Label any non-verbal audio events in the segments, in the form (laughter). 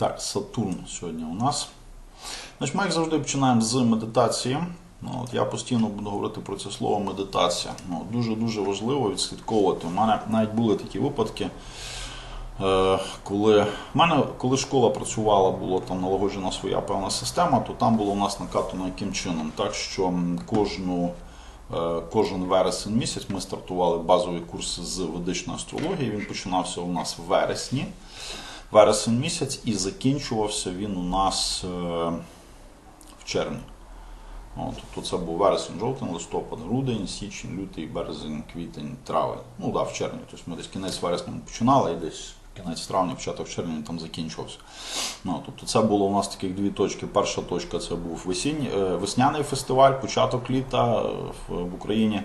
Так, Сатурн сьогодні у нас. Значить, ми, як завжди, починаємо з медитації. Ну, от я постійно буду говорити про це слово медитація. Ну, Дуже-дуже важливо відслідковувати. У мене навіть були такі випадки, е, коли в мене, коли школа працювала, була там налагоджена своя певна система, то там було у нас накатано яким чином. Так що кожну, е, кожен вересень місяць ми стартували базовий курс з ведичної астрології. Він починався у нас в вересні вересень місяць і закінчувався він у нас е, в червні. О, тобто це був вересень, жовтень, листопад, грудень, січень, лютий, березень, квітень, травень. Ну так, да, в червні. Тобто ми десь кінець вересня починали і десь кінець травня, початок червня там закінчувався. Ну, тобто це було у нас таких дві точки. Перша точка це був весінь, е, весняний фестиваль, початок літа е, в, Україні.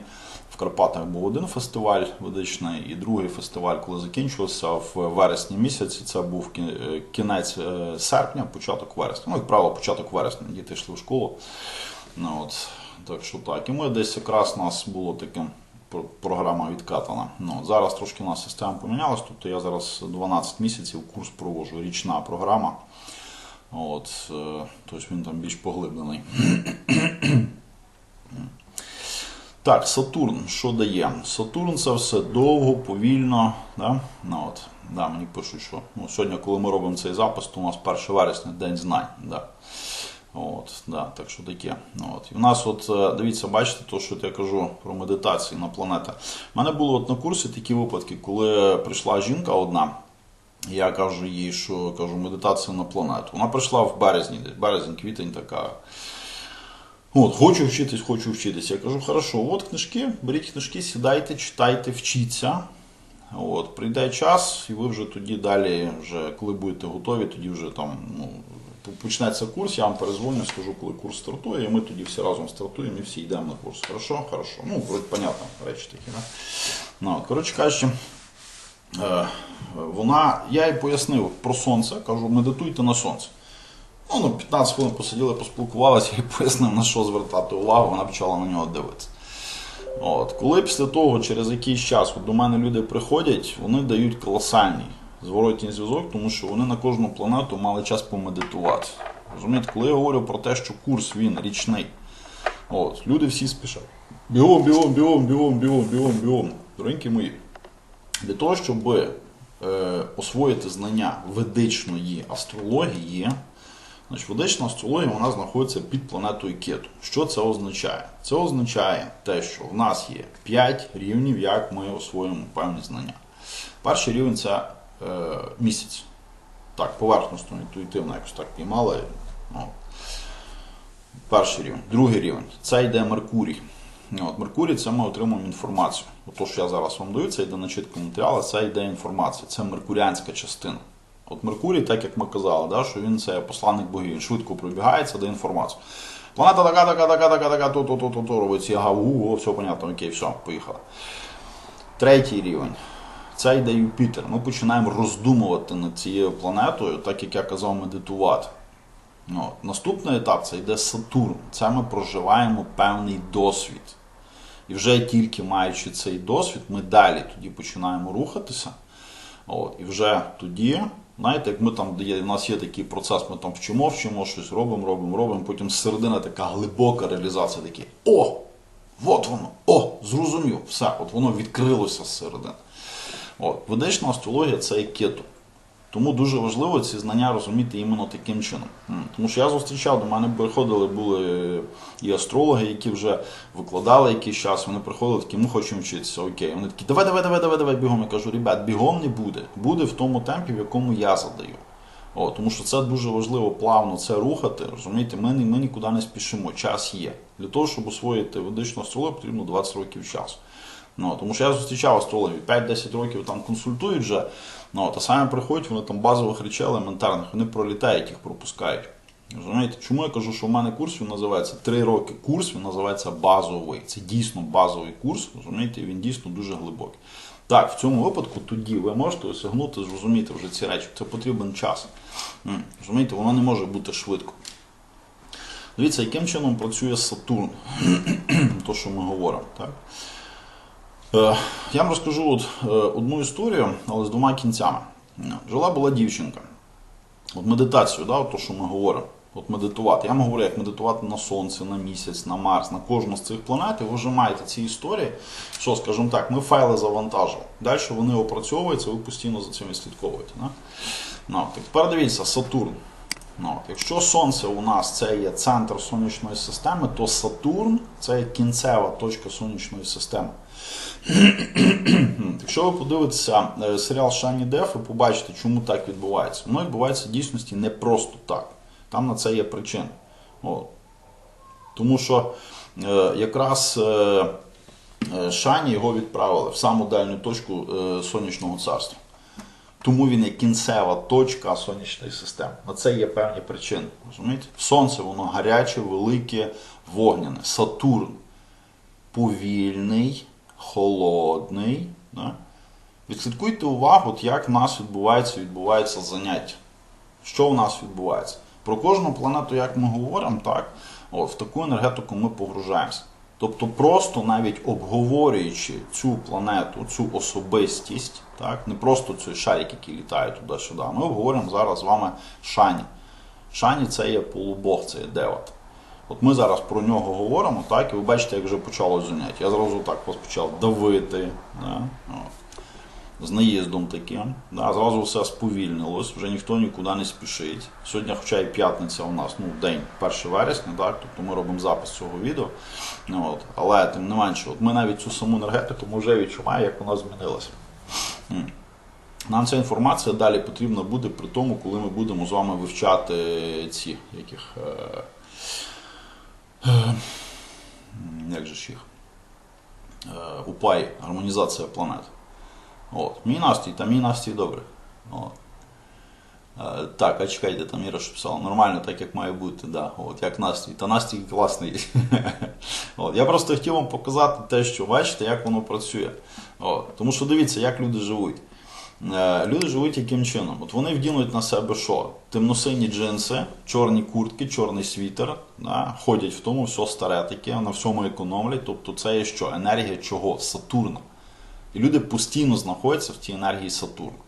В Карпатах був один фестиваль ведичний, і другий фестиваль, коли закінчився в вересні місяці. Це був е, кінець серпня, початок вересня. Ну, як правило, початок вересня. Діти йшли в школу. Ну, от, так що так. І ми десь якраз у нас було таке програма відкатана. Ну, зараз трошки у нас система помінялась, тобто я зараз 12 місяців курс проводжу, річна програма. От, е, тобто він там більш поглиблений. Так, Сатурн, що дає? Сатурн це все довго, повільно. Да? Ну, от, да, мені пишуть, що ну, сьогодні, коли ми робимо цей запис, то у нас 1 вересня, День знань. Да. От, да, так що таке. От. І в нас, от, е, дивіться, бачите, то, що я кажу про медитації на планети. У мене було от на курсі такі випадки, коли прийшла жінка одна. Я кажу їй, що кажу, медитація на планету. Вона прийшла в березні, десь березень, квітень така. От, хочу вчитись, хочу вчитись. Я кажу, хорошо, от книжки, беріть книжки, сідайте, читайте, вчіться. От, прийде час, і ви вже тоді далі, вже, коли будете готові, тоді вже там ну, почнеться курс, я вам перезвоню, скажу, коли курс стартує, і ми тоді всі разом стартуємо і всі йдемо на курс. Хорошо? Хорошо. Ну, понятно, речі такі, да? Ну, коротше кажучи, е, вона, я їй пояснив про сонце, кажу, медитуйте на сонце. Ну, ну, 15 хвилин посиділи, поспілкувалися і (laughs) пояснив, на що звертати увагу, вона почала на нього дивитися. От, коли після того, через якийсь час, от до мене люди приходять, вони дають колосальний зворотній зв'язок, тому що вони на кожну планету мали час помедитувати. Розумієте, коли я говорю про те, що курс він річний, от, люди всі спішать. Бігом, бігом, бігом, бігом, бігом, бігом, бігом. Дорогенькі мої. Для того, щоб е, освоїти знання ведичної астрології, Значить, ведична астрологія вона знаходиться під планетою Кету. Що це означає? Це означає те, що в нас є 5 рівнів, як ми освоїмо певні знання. Перший рівень це місяць. Так, поверхностно, інтуїтивно якось так піймали. Ну, перший рівень. Другий рівень це йде Меркурій. От, Меркурій це ми отримуємо інформацію. От То, що я зараз вам даю, це йде начитка матеріалу, це йде інформація. Це меркуріанська частина. От Меркурій, так як ми казали, да, що він це посланник богів, він швидко пробігається, дає інформацію. Планета така, така, така, така, така, то, то, то, то, то робить ага, у, все понятно, окей, все, поїхали. Третій рівень. Це йде Юпітер. Ми починаємо роздумувати над цією планетою, так як я казав, медитувати. Ну. Наступний етап це йде Сатурн. Це ми проживаємо певний досвід. І вже тільки маючи цей досвід, ми далі тоді починаємо рухатися. От, і вже тоді, знаєте, як ми там, є, у нас є такий процес, ми там вчимо, вчимо, щось робимо, робимо, робимо, потім зсередини така глибока реалізація, такі, о, от воно, о, зрозумів, все, от воно відкрилося зсередини. От, ведична астрологія це кету. Тому дуже важливо ці знання розуміти іменно таким чином. Тому що я зустрічав, до мене приходили, були і астрологи, які вже викладали якийсь час, вони приходили такі, ми хочемо вчитися, окей. Вони такі, давай, давай, давай, давай, давай бігом. Я кажу, ребят, бігом не буде. Буде в тому темпі, в якому я задаю. О, тому що це дуже важливо плавно це рухати. Розумієте, ми, ми нікуди не спішимо, час є. Для того, щоб освоїти ведичну астрологію, потрібно 20 років часу. Ну, тому що я зустрічав астрологів 5-10 років там консультують вже. Ну, а самі приходять, вони там базових речей елементарних, вони пролітають, їх пропускають. Розумієте, чому я кажу, що в мене курс він називається 3 роки курс, він називається базовий. Це дійсно базовий курс, розумієте, він дійсно дуже глибокий. Так, в цьому випадку тоді ви можете осягнути, зрозуміти вже ці речі. Це потрібен час. Розумієте, воно не може бути швидко. Дивіться, яким чином працює Сатурн, (clears throat) то, що ми говоримо. Так? Е, Я вам розкажу от, е, одну історію, але з двома кінцями. Жила була дівчинка. От медитацію, да, от то, що ми говоримо. От медитувати. Я вам говорю, як медитувати на Сонце, на місяць, на Марс, на кожну з цих планет, і ви вже маєте ці історії, що, скажімо так, ми файли завантажили. Далі вони опрацьовуються, ви постійно за цим слідковуєте. Да? Ну, тепер дивіться, Сатурн. Ну, якщо Сонце у нас це є центр сонячної системи, то Сатурн це є кінцева точка сонячної системи. (clears throat) Якщо ви подивитеся е, серіал Шані Деф, ви побачите, чому так відбувається. Воно відбувається в дійсності не просто так. Там на це є причина. От. Тому що е, якраз е, е, Шані його відправили в саму дальню точку е, сонячного царства. Тому він є кінцева точка сонячної системи. На це є певні причини. розумієте? Сонце воно гаряче, велике, вогняне. Сатурн повільний, холодний. Да? Відслідкуйте увагу, от як в нас відбувається, відбувається заняття. Що в нас відбувається? Про кожну планету, як ми говоримо, так, от, в таку енергетику ми погружаємося. Тобто, просто навіть обговорюючи цю планету, цю особистість, так, не просто цей шарик, який літає туди-сюди, ми обговорюємо зараз з вами Шані. Шані це є полубог, це є деват. От ми зараз про нього говоримо, так, і ви бачите, як вже почало заняття. Я зразу так почав давити. Да, от з наїздом таким. Да, Зразу все сповільнилось, вже ніхто нікуди не спішить. Сьогодні, хоча і п'ятниця у нас, ну, день 1 вересня, так, тобто ми робимо запис цього відео. Ну, от, Але тим не менше, от ми навіть цю саму енергетику ми вже відчуваємо, як вона змінилася. Нам ця інформація далі потрібна буде при тому, коли ми будемо з вами вивчати ці яких. Е, е, як же ж їх? Е, УПАЙ, гармонізація планет. От. Мій настрій, та мій настрій добре. От. Е, так, а чекайте, там Іра що писала, нормально, так як має бути, да. От, як настрій. Та настрій класний. (laughs) От. Я просто хотів вам показати те, що бачите, як воно працює. От. Тому що дивіться, як люди живуть. Е, люди живуть яким чином? От Вони вдінуть на себе що? Темносині джинси, чорні куртки, чорний світер, да? ходять в тому, все старе таке, на всьому економлять. Тобто це є що? Енергія чого? Сатурна. І люди постійно знаходяться в тій енергії Сатурна.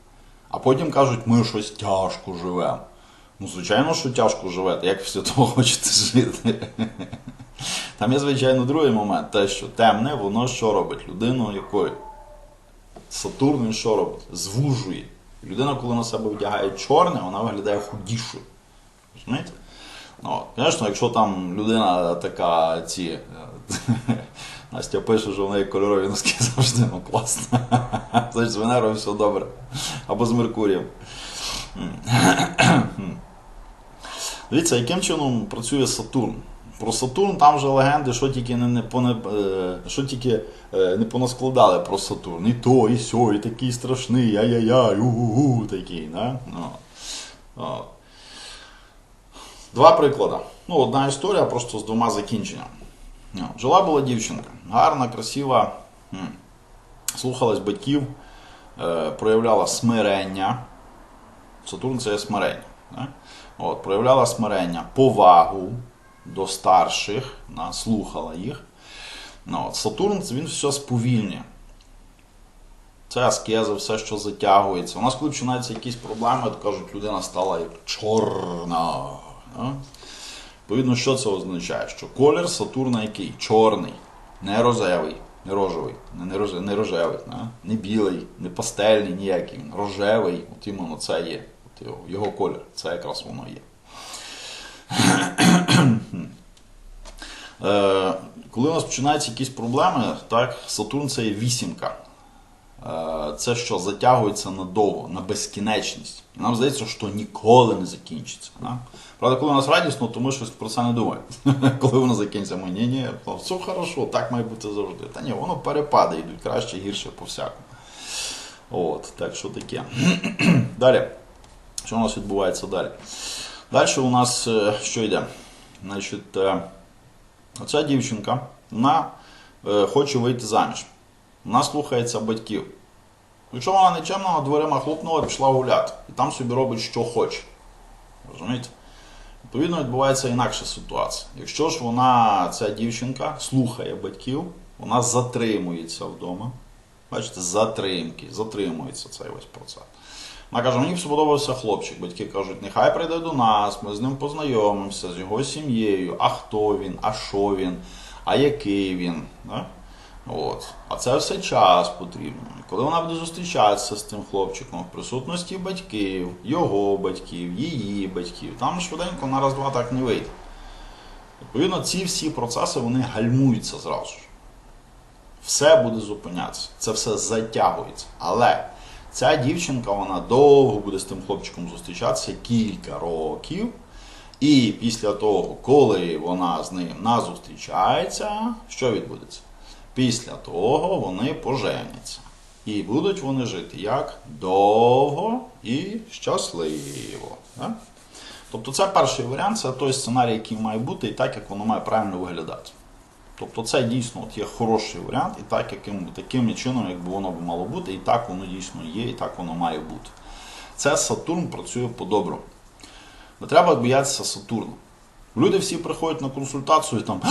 А потім кажуть, ми щось тяжко живемо. Ну, звичайно, що тяжко живете, як після того (laughs) хочете жити. Там є, звичайно, другий момент, те, що темне, воно що робить? Людину якою? Сатурн він що робить? Звужує. Людина, коли на себе вдягає чорне, вона виглядає худішою. Розумієте? Ну, Звісно, якщо там людина така ці. (laughs) Настя пише, що в неї кольорові носки (laughs) завжди ну класно. (laughs) Значить, з Венерою все добре. Або з Меркурієм. (clears throat) Дивіться, яким чином працює Сатурн. Про Сатурн там вже легенди, що тільки не не, поне, що тільки не понаскладали про Сатурн. І то, і сьо, і такий страшний, ай-яй-яй, у-гу-гу, такий. Да? Ну, Два приклади. Ну, Одна історія просто з двома закінченнями. Жила була дівчинка, гарна, красива, слухалась батьків, е, проявляла смирення. Сатурн це є смирення. От, Проявляла смирення, повагу до старших, слухала їх. Ну, от, Сатурн він все сповільнює. Це аскеза, все, що затягується. У нас, коли починаються якісь проблеми, то кажуть, людина стала як чорна. Відповідно, що це означає? Що колір Сатурна який? Чорний, не розевий, не рожевий, не, роже, не рожевий, не, білий, не пастельний, ніякий. Рожевий, от іменно це є. От його, його колір, це якраз воно є. Е, коли у нас починаються якісь проблеми, так, Сатурн це є вісімка. Е, це що затягується надовго, на безкінечність. І нам здається, що ніколи не закінчиться. Да? Правда, коли у нас радісно, то ми щось про це не думаємо. (laughs) коли воно закінчиться, ми ні, ні, все хорошо, так має бути завжди. Та ні, воно перепаде, йдуть краще, гірше по всякому. От, так що таке. (clears throat) далі. Що у нас відбувається далі? Далі у нас е, що йде? Значить, е, Оця дівчинка вона хоче вийти заміж вона слухається батьків. Якщо вона нечемна, дверима хлопнула, пішла гуляти. І там собі робить, що хоче. Розумієте? Відповідно, відбувається інакша ситуація. Якщо ж вона, ця дівчинка, слухає батьків, вона затримується вдома. Бачите, затримки, затримується цей весь процес. Вона каже, мені сподобався хлопчик. Батьки кажуть, нехай прийде до нас, ми з ним познайомимося, з його сім'єю, а хто він, а що він, а який він. Да? От. А це все час потрібно. І коли вона буде зустрічатися з цим хлопчиком в присутності батьків, його батьків, її батьків, там швиденько на раз-два так не вийде. Відповідно, ці всі процеси вони гальмуються зразу ж. Все буде зупинятися, це все затягується. Але ця дівчинка вона довго буде з тим хлопчиком зустрічатися кілька років. І після того, коли вона з ним назустрічається, що відбудеться? Після того вони поженяться. І будуть вони жити як довго і щасливо. Да? Тобто це перший варіант, це той сценарій, який має бути, і так, як воно має правильно виглядати. Тобто це дійсно от є хороший варіант, і так, яким, таким чином, якби воно б мало бути, і так воно дійсно є, і так воно має бути. Це Сатурн працює по-доброму. Не треба боятися Сатурна. Люди всі приходять на консультацію там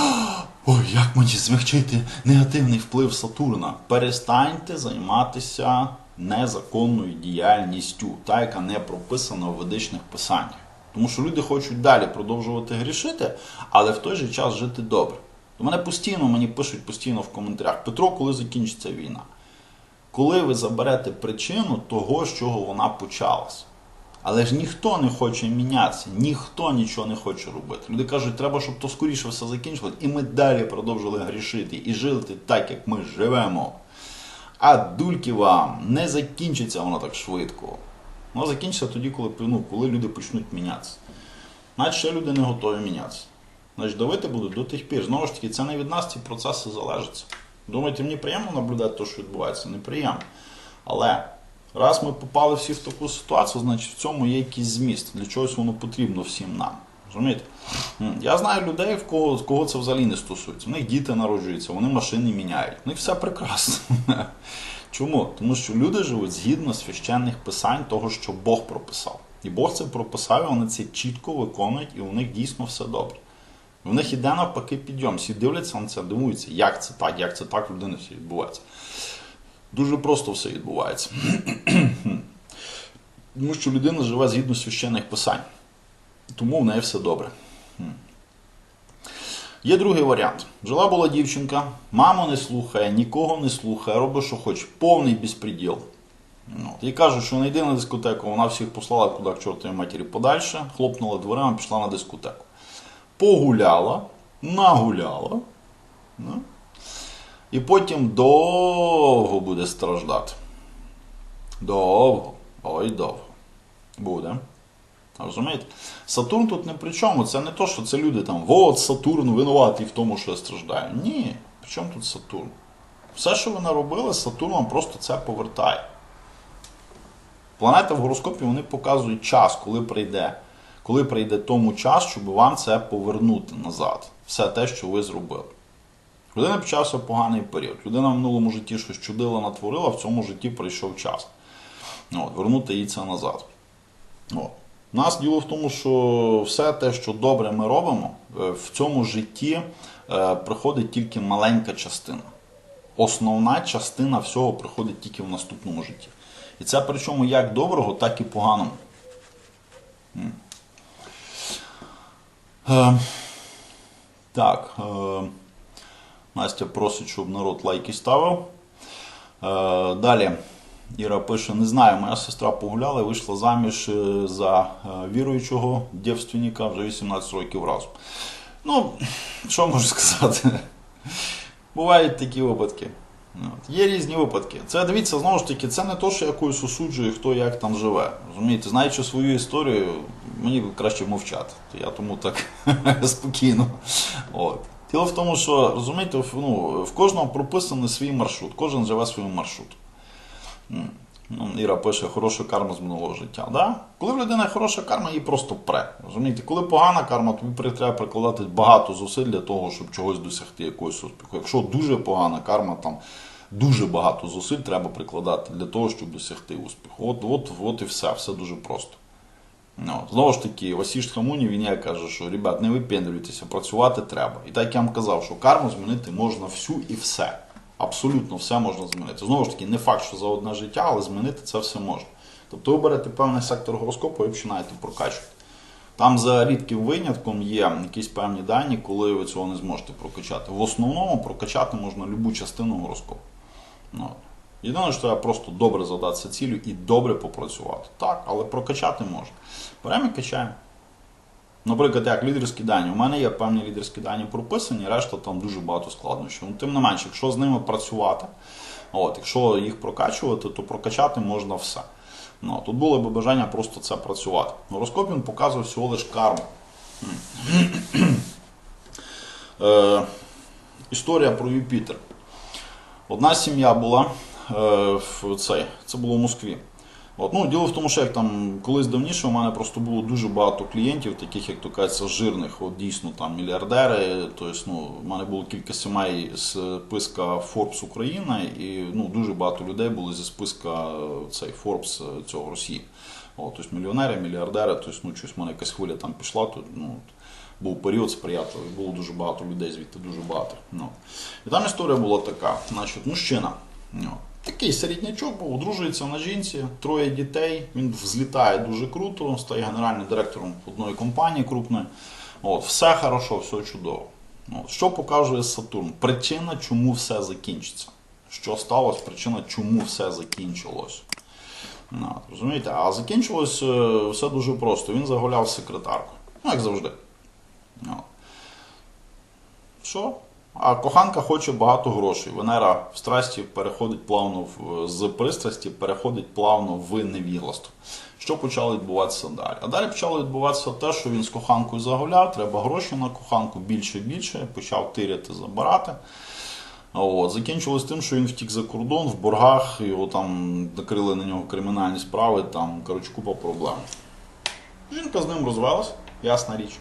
ой, як мені змягчити негативний вплив Сатурна. Перестаньте займатися незаконною діяльністю, та яка не прописана у ведичних писаннях. Тому що люди хочуть далі продовжувати грішити, але в той же час жити добре. До мене постійно мені пишуть постійно в коментарях: Петро, коли закінчиться війна? Коли ви заберете причину того, з чого вона почалась? Але ж ніхто не хоче мінятися, ніхто нічого не хоче робити. Люди кажуть, треба, щоб то скоріше все закінчилось, і ми далі продовжили грішити і жити так, як ми живемо. А дульки вам не закінчиться воно так швидко. Воно закінчиться тоді, коли, ну, коли люди почнуть мінятися. Значить, ще люди не готові мінятися. Значить, давити будуть до тих пір. Знову ж таки, це не від нас ці процеси залежать. Думаєте, мені приємно наблюдати те, що відбувається? Неприємно. Але раз ми попали всі в таку ситуацію, значить в цьому є якийсь зміст. Для чогось воно потрібно всім нам. Розумієте? Я знаю людей, в кого, кого це взагалі не стосується. У них діти народжуються, вони машини міняють. У них все прекрасно. (laughs) Чому? Тому що люди живуть згідно священних писань того, що Бог прописав. І Бог це прописав, і вони це чітко виконують, і у них дійсно все добре. В них іде навпаки підйом. Всі дивляться на це, дивуються, як це так, як це так в людини все відбувається. Дуже просто все відбувається. (clears throat) Тому що людина живе згідно священних писань. Тому в неї все добре. Є другий варіант. Жила була дівчинка, маму не слухає, нікого не слухає, робить, що хоче, повний безпреділ. От. І кажуть, що не йди на дискотеку, вона всіх послала куди к чортовій матері подальше, хлопнула дверима, пішла на дискотеку. Погуляла, нагуляла. Ну, і потім довго буде страждати. Довго. Ой, довго. Буде. Розумієте? Сатурн тут не при чому. Це не то, що це люди там, от Сатурн винуватий в тому, що я страждаю. Ні. При чому тут Сатурн? Все, що ви наробили, Сатурн вам просто це повертає. Планети в гороскопі вони показують час, коли прийде. Коли прийде тому час, щоб вам це повернути назад. Все те, що ви зробили. Людина почався поганий період. Людина в минулому житті щось чудила, натворила, в цьому житті прийшов час. От, Вернути їй це назад. От. У нас діло в тому, що все те, що добре ми робимо, в цьому житті е, приходить тільки маленька частина. Основна частина всього приходить тільки в наступному житті. І це причому як доброго, так і поганому. Е, так. Е, Настя просить, щоб народ лайки ставив. Е, далі Іра пише: не знаю, моя сестра погуляла і вийшла заміж за віруючого дівственника вже 18 років разом. Ну, що можу сказати? Бувають такі випадки. Є різні випадки. Це дивіться, знову ж таки, це не то, що я якось осуджую, хто як там живе. Розумієте, знаючи свою історію, мені краще мовчати. Я тому так (laughs) спокійно. От. Діло в тому, що розумієте, ну, в кожного прописаний свій маршрут, кожен живе своїм маршрутом. Ну, Іра пише, хороша карма з минулого життя. Да? Коли в людини хороша карма, її просто пре. Розумієте, Коли погана карма, тобі треба прикладати багато зусиль для того, щоб чогось досягти якогось успіху. Якщо дуже погана карма, там дуже багато зусиль треба прикладати для того, щоб досягти успіху. От от, от і все, все дуже просто. Ну, Знову ж таки, Васіш Хамуні він як каже, що ребят, не випендрюйтеся, працювати треба. І так я вам казав, що карму змінити можна всю і все. Абсолютно все можна змінити. Знову ж таки, не факт, що за одне життя, але змінити це все можна. Тобто ви берете певний сектор гороскопу і починаєте прокачувати. Там за рідким винятком є якісь певні дані, коли ви цього не зможете прокачати. В основному прокачати можна любу частину гороскопу. Ну. Єдине, що треба просто добре задатися цілю і добре попрацювати. Так, але прокачати можна. Беремо і качаємо. Наприклад, як лідерські дані. У мене є певні лідерські дані прописані, решта там дуже багато складнощів. Ну, Тим не менше, якщо з ними працювати, от, якщо їх прокачувати, то прокачати можна все. Ну, тут було б бажання просто це працювати. Гороскоп він показує всього лиш карму. Е, історія про Юпітер. Одна сім'я була в цей, це було в Москві. От, ну, діло в тому, що як там колись давніше у мене просто було дуже багато клієнтів, таких, як то кажеться, жирних, от дійсно там мільярдери. Тобто, ну, у мене було кілька сімей з списка Forbes Україна, і ну, дуже багато людей були зі списка е, цей Forbes е, цього Росії. От, тобто мільйонери, мільярдери, тобто, ну, щось в мене якась хвиля там пішла, то, ну, був період сприятливий, було дуже багато людей звідти, дуже багато. Ну. І там історія була така: значить, мужчина. Такий середнячок був, одружується на жінці, троє дітей. Він взлітає дуже круто, стає генеральним директором одної компанії крупної. От, все хорошо, все чудово. От, що показує Сатурн? Причина, чому все закінчиться. Що сталося? Причина, чому все закінчилось. От, розумієте? А закінчилось е, все дуже просто. Він загуляв секретарку. Ну, як завжди. От. Що? А коханка хоче багато грошей. Венера в страсті переходить плавно в, з пристрасті, переходить плавно в невігластво. Що почало відбуватися далі? А далі почало відбуватися те, що він з коханкою загуляв, треба гроші на коханку більше і більше, почав тиряти, забирати. От. Закінчилось тим, що він втік за кордон в боргах, його там накрили на нього кримінальні справи, там коротше, купа проблем. Жінка з ним розвелась, ясна річ.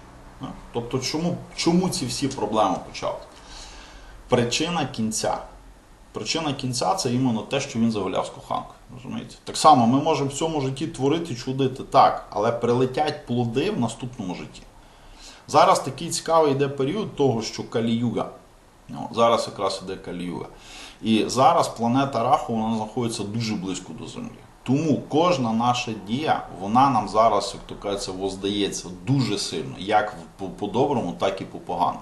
Тобто, чому, чому ці всі проблеми почали? Причина кінця. Причина кінця це іменно те, що він загуляв з коханкою. Розумієте? Так само ми можемо в цьому житті творити, чудити так, але прилетять плоди в наступному житті. Зараз такий цікавий йде період того, що Каліюга. Ну, зараз якраз іде Каліюга. І зараз планета Раху вона знаходиться дуже близько до Землі. Тому кожна наша дія, вона нам зараз, як то кажеться, воздається дуже сильно, як по- по-доброму, так і по поганому.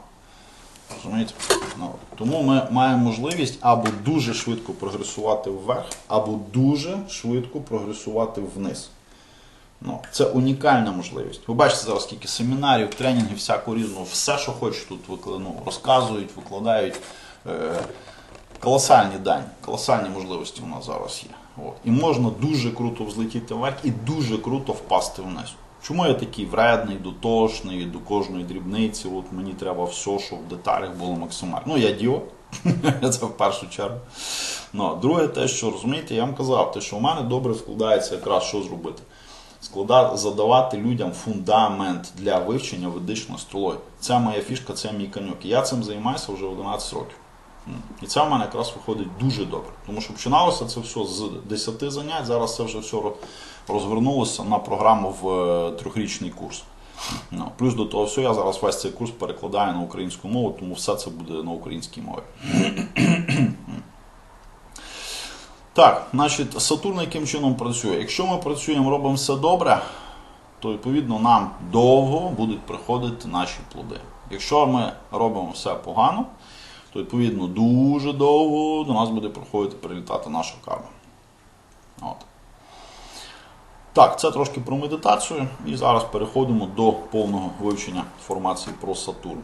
Розумієте? Ну, тому ми маємо можливість або дуже швидко прогресувати вверх, або дуже швидко прогресувати вниз. Ну, це унікальна можливість. Ви бачите зараз скільки семінарів, тренінгів, всякого різного, все, що хочуть тут ну, розказують, викладають. Е, колосальні дані, колосальні можливості у нас зараз є. От. І можна дуже круто взлетіти вверх і дуже круто впасти вниз. Чому я такий вредний, дотошний до кожної дрібниці? От мені треба все, щоб в деталях було максимально. Ну, я діо, (laughs) це в першу чергу. Ну, друге, те, що розумієте, я вам казав, те, що у мене добре складається якраз що зробити. Склада, задавати людям фундамент для вивчення ведичної астрології. Це моя фішка, це мій коньок. Я цим займаюся вже 11 років. І це в мене якраз виходить дуже добре. Тому що починалося це все з 10 занять, зараз це вже все розвернулося на програму в е, трьохрічний курс. Ну, плюс до того всього, я зараз весь цей курс перекладаю на українську мову, тому все це буде на українській мові. Так, значить, Сатурн яким чином працює? Якщо ми працюємо, робимо все добре, то відповідно нам довго будуть приходити наші плоди. Якщо ми робимо все погано, то відповідно дуже довго до нас буде проходити прилітати наша карма. От. Так, це трошки про медитацію. І зараз переходимо до повного вивчення інформації про Сатурн.